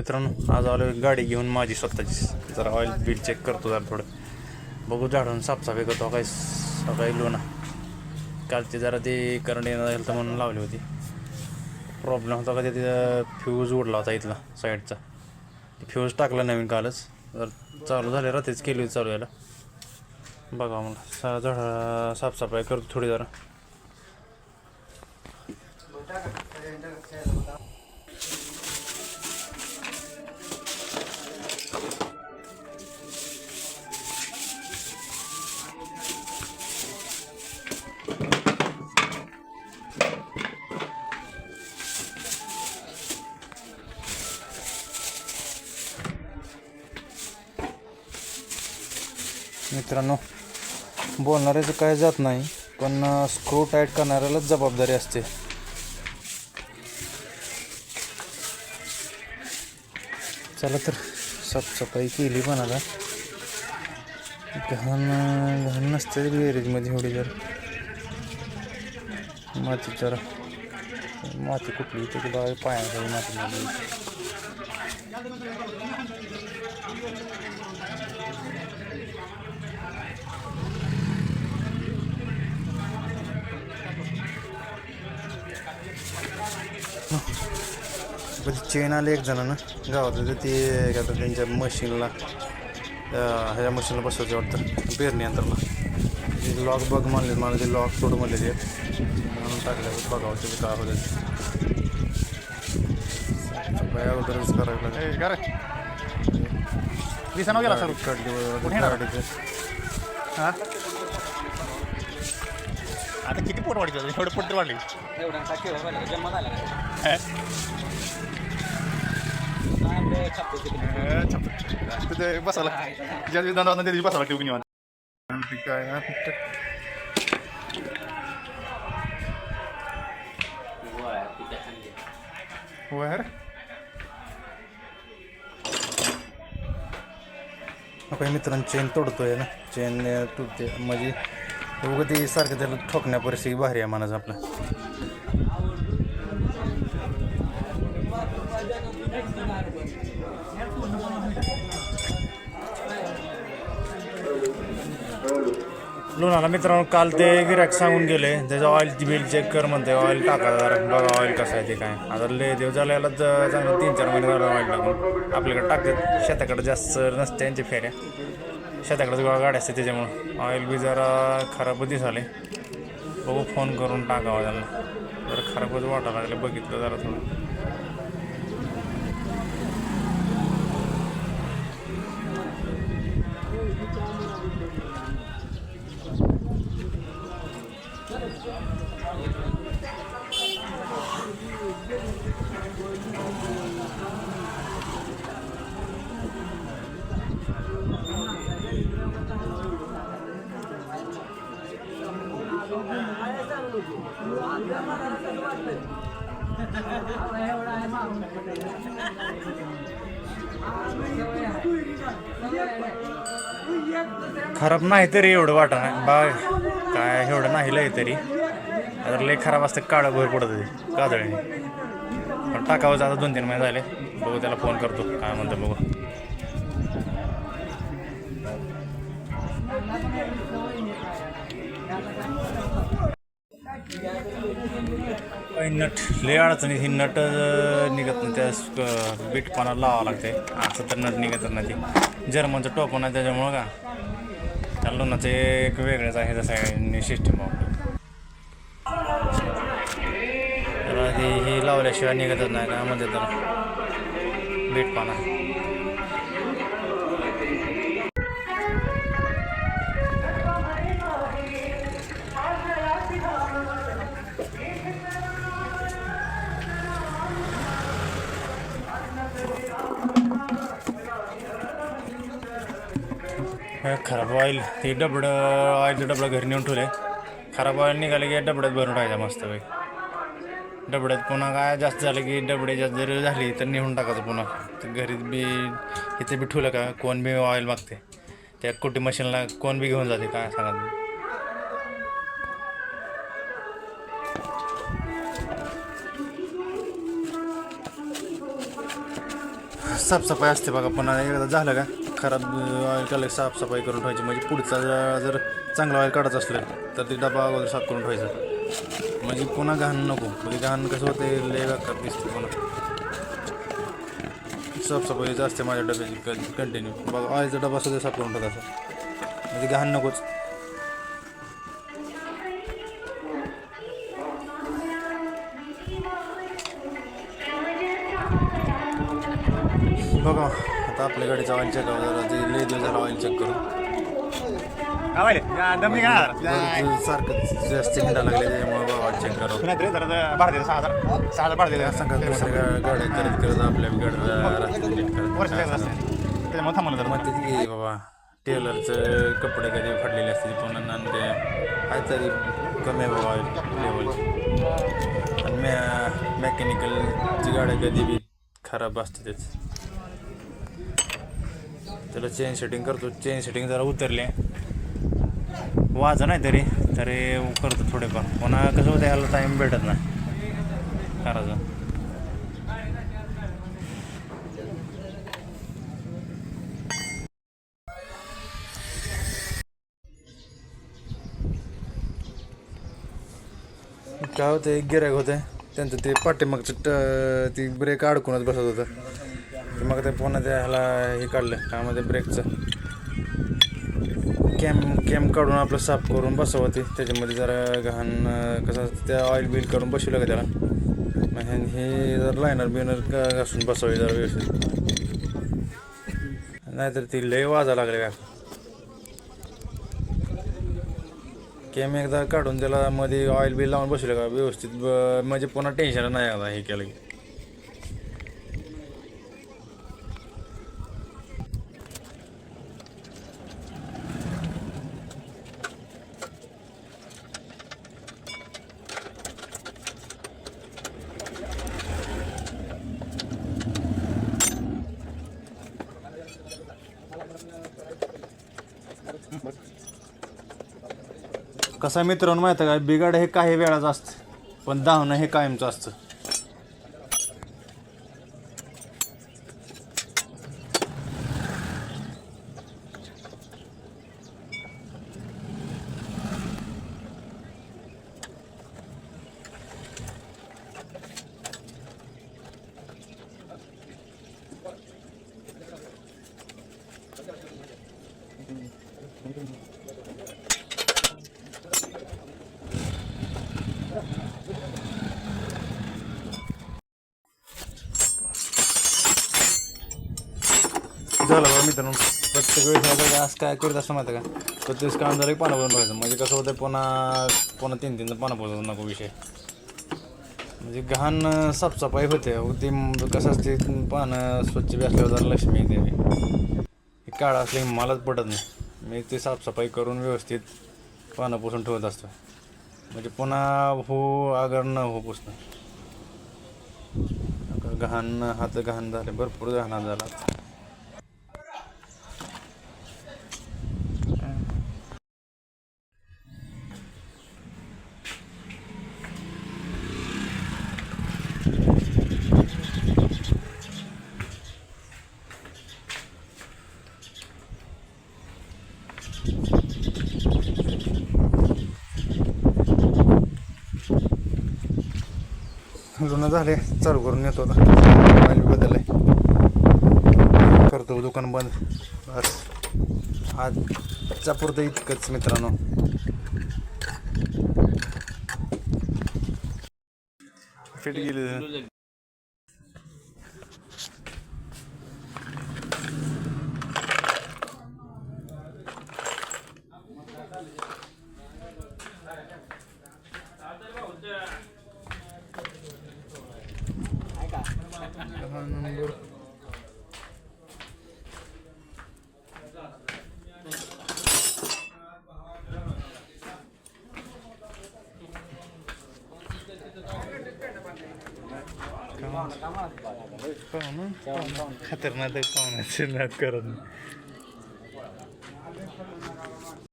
मित्रांनो आज आलो एक गाडी घेऊन माझी स्वतःची जरा ऑइल बिल चेक करतो जरा थोडं. बघू झाडून साफसफाई करतो. काही सकाळी लोना कालची जरा ते करंट येणार झालं तर म्हणून लावली होती. प्रॉब्लेम होता का तिथं फ्यूज उडला होता इथला साईडचा फ्यूज टाकला नवीन कालच. जर चालू झाले रात्रीच केली होती चालू यायला. बघा मला सा झाडा साफसफाई करतो थोडी जरा. मित्रांनो बोलणाऱ्याचं काय जात नाही पण स्क्रू टाईट करणाऱ्यालाच जबाबदारी असते. चला तर साफसफाई केली पण आता घाण घाण नसते गॅरेजमध्ये एवढी जर. माती जरा माती कुठली? तर बघा पायाखाली माती पण चेन आले एक जणांना. गावात होते ते काय त्यांच्या मशीनला ह्याच्या मशीनला बसवायचं वाटतं. पेरणी यंत्राला. लॉक बघ म्हणले मला ते लॉक तोड म्हणले ते म्हणून टाकलं बघावं ते काय होतं सफाई अगोदरच करायला लागेल. गेला सर? गाडीचं. हा? आता किती पोट वाढली एवढे पोट तर वाढली. एवढ्यांचा खेळ व्हायला जन्म झाला हे? आपले छापते किती छाप. तिथे बसायला. ज्या दिवशी त्या दिवशी बसायला लागते निवांत. काय हा, वर मित्रांनो चेन तोडतोय ना? चेन तुटते म्हणजे उगं ते सारखं त्याला ठोकण्या परिस्थिती भारी आहे मनाच आपला. लोणाला मित्रांनो काल ते गिराक सांगून गेले. त्याचं ऑइल बिल चेक कर म्हणते ऑइल टाका जरा. बघा ऑइल कसं आहे ते काय. आता लय देव झाला याला चांगलं तीन चार महिने झालं ऑइल टाकून. आपल्याकडे टाकतात. शेताकडे जास्त नसते त्यांच्या फेऱ्या. शेताकडे गाड्या असते त्याच्यामुळं. ऑइल बी जरा खराबच दिसाले बघू फोन करून टाकावा त्यांना. जरा खराबच वाटायला लागले बघितलं जरा थोडं. खराब नाही तरी एवढं वाटा नाही बा काय एवढं नाही लय तरी. तर लय खराब असतं काळं भर पडत ते काजळीने पण टाकावं आता दोन तीन महिने झाले. बघू त्याला फोन करतो. काय म्हणतो बघू. काही नट लय अडचणी ही नट निघत नाही. त्या बीटपणा लावावं लागते असं तर नट निघत नाही ते. जर्मनचं टोपण आहे त्याच्यामुळं का? त्या लोणाचं एक वेगळंच आहे जसं सिस्टम तर ही लावल्याशिवाय निघतच नाही का? म्हणजे तर बीटपणा खराब ऑइल ते डबडं ऑइलचं डबडं घरी नेऊन ठेवले खराब ऑइल निघालं की डबड्यात भरून टाकायचा मस्त पैकी. डबड्यात पुन्हा काय जास्त झालं की डबडे जास्त जर झाली तर नेऊन टाकायचं पुन्हा. तर घरी बी इथे बी ठेवलं का कोण बी ऑइल मागते त्या कुठे मशीनला कोण बी घेऊन जाते काय सांगा तुम्ही. साफसफाई असते बघा पुन्हा एकदा झालं का? खराब ऑइल काढलं साफसफाई करून ठेवायची. म्हणजे पुढचा जर- चांगला ऑइल काढायचं असलं तर ते डबा वगैरे साफ करून ठेवायचं. म्हणजे पुन्हा घाण नको. म्हणजे घाण कसं होते लय बेकार दिसते पुन्हा. साफसफाईच असते माझ्या डब्याची कंटिन्यू बघा ऑइलचा डबा सुद्धा साफ करून ठेवायचा म्हणजे घाण नकोच. गाडीचा ऑइल चेक जरा दिवस झाला ऑइल चेक करून. दमली का परत सारखं जास्त हिंडा लागले त्यामुळे बाबा ऑइल चेक नाही जरा सांगा दुसऱ्या गा- गाड्या करत. करत आपल्या जरा. मग बाबा टेलरचं कपडे कधी फाडलेले असते पुन्हा ते आहे तरी कमी बाबा लेवलची आणि मॅ मेकॅनिकलची गाड्या कधी बी खराब असते तेच त्याला चेन सेटिंग करतो. चेन सेटिंग जरा उतरले. वाजा नाही तरी तरी करतो थोडेफार. पुन्हा कसं होतं ह्याला टाईम भेटत नाही. करायचं. काय होतं एक गिरायक होते त्यांचं ते पाठीमागचं ट ती ब्रेक अडकूनच बसत होतं. की मग ते पुन्हा त्या ह्याला हे काढलं त्यामध्ये ब्रेकचं कॅम कॅम काढून आपलं साफ करून बसवं ते. त्याच्यामध्ये जरा घाण कसं त्या ऑइल बिल काढून बसवलं का त्याला. मग हे जर लायनर बिनर घासून बसवावे जरा व्यवस्थित. नाहीतर ती लय वाजा लागले का? कॅम एकदा काढून त्याला मध्ये ऑइल बिल लावून बसवलं का? व्यवस्थित म्हणजे पुन्हा टेन्शन नाही आता हे केलं की. कसं मित्रांनो माहिती आहे का? बिघाड हे काही वेळाचं असतं पण धावणं हे कायमचं असतं. झालं बरं मित्रांनो. प्रत्येक वेळेस आता असं काय करत असतं माहिती आहे का? प्रत्येक काम झालं की पानं भरून ठेवायचं म्हणजे कसं होतं पुन्हा पुन्हा तीन तीन पानं पोहोचत नको विषय. म्हणजे घाण साफसफाई होते. अहो, कसं असते पानं स्वच्छ बी असल्यावर जरा लक्ष्मी येते हे काळा असले मलाच पटत नाही. मी ते साफसफाई करून व्यवस्थित पानं पुसून ठेवत असतो. म्हणजे पुन्हा हो आगर न हो पुसणं. घाण हात घाण झाले भरपूर घाण झाला. जुनं झाले चालू करून येतो आता. बदल आहे करतो दुकान बंद. बस. आजच्या पुरतं इतकंच मित्रांनो. फिट गेली. खतरनाक पाहुण्याचे नाद करत नाही